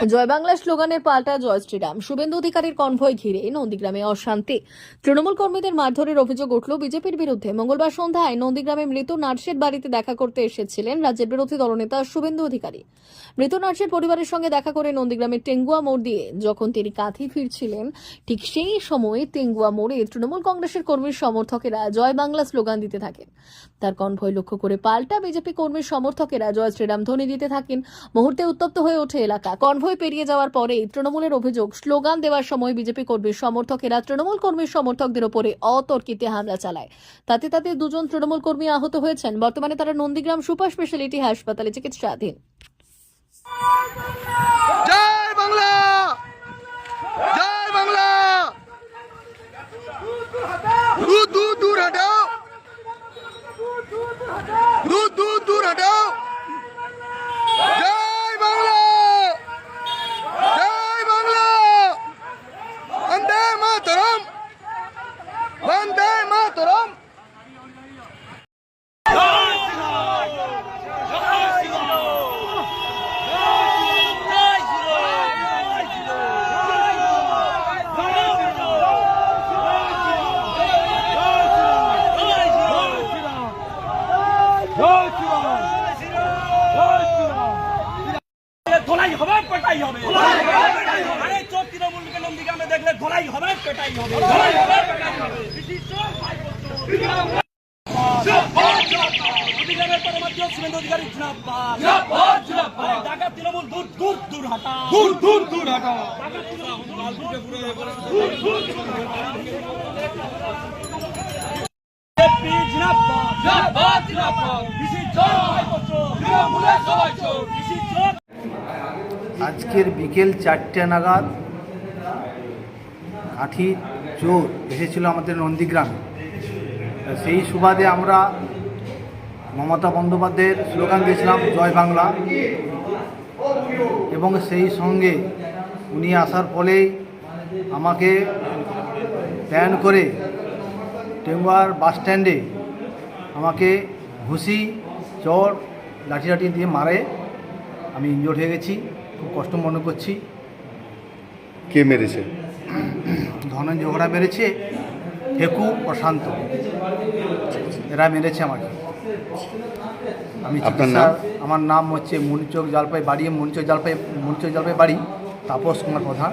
জয় বাংলা স্লোগানের পাল্টা জয় শ্রীরাম শুভেন্দু অধিকারীর কনভয় ঘিরে নন্দীগ্রামে অশান্তি। তৃণমূল কর্মীদের মারধরের অভিযোগ উঠল বিজেপির বিরুদ্ধে। মঙ্গলবার সন্ধ্যায় নন্দীগ্রামে মৃত নার্সের বাড়িতে দেখা করতে এসেছিলেন রাজ্যের বিরোধী দলনেতা শুভেন্দু অধিকারী। মৃত নার্সের পরিবারের সঙ্গে দেখা করে নন্দীগ্রামের টেঙ্গুয়া মোড় দিয়ে যখন তিনি কাঁথি ফিরছিলেন, ঠিক সেই সময় টেঙ্গুয়া মোড়ে তৃণমূল কংগ্রেসের কর্মীর সমর্থকেরা জয় বাংলা স্লোগান দিতে থাকেন। তার কনভয় লক্ষ্য করে পাল্টা বিজেপি কর্মীর সমর্থকেরা জয় শ্রীরাম ধ্বনি দিতে থাকেন। মুহূর্তে উত্তপ্ত হয়ে ওঠে এলাকা। কনভয় পেরিয়ে যাওয়ার পরেই তৃণমূলের অভিযোগ স্লোগান দেওয়ার সময় বিজেপি কর্মীর সমর্থকেরা তৃণমূল কর্মীর সমর্থকদের ওপরে অতর্কিতে হামলা চালায় তাতে তাতে দুজন তৃণমূল কর্মী আহত হয়েছেন বর্তমানে তারা নন্দীগ্রাম সুপার স্পেশালিটি হাসপাতালে চিকিৎসাধীন জয় বাংলা জয় দূর দূর দূর দূর দূর দূর হটাও জয় বাংলা জয় বাংলা বন্দে মাতরম বন্দে মাতরম ধোলাই হবে পেটাই হবে। আরে চোখ তৃণমূলকে নন্দীগ্রামে দেখলে ধোলাই হবে পেটাই হবে। ধোলাই হবে পেটাই হবে বিশিষ্ট নন্দীগ্রামের শুভেন্দু অধিকারী জিন্দাবাদ। ঢাকা তৃণমূল দূর দূর দূর হাটা। দূর দূর দূর হাটা। বিজেপি জিন্দাবাদ। বিশিষ্ট তৃণমূলের সবাই চোর। বিশিষ্ট আজকের বিকেল চারটে নাগাদ কাঠি চোর এসেছিল আমাদের নন্দীগ্রামে। সেই সুবাদে আমরা মমতা বন্দ্যোপাধ্যায়ের স্লোগান দিয়েছিলাম, জয় বাংলা। এবং সেই সঙ্গে উনি আসার ফলেই আমাকে প্ল্যান করে টেম্বার বাস স্ট্যান্ডে আমাকে ঘুষি, চর লাঠি লাঠি দিয়ে মারে। আমি ইনজোর্ড হয়ে গেছি। খুব কষ্ট মনে করছি। কে মেরেছে? ধনঞ্জয় ঝগড়া মেরেছে। হেকু প্রশান্ত। এরা মেরেছে আমাকে। আমি আপনার নাম? আমার নাম হচ্ছে মনিচক জলপাই বাড়ি মনিচক জলপাই মনিচক জলপাই বাড়ি তাপস কুমার প্রধান।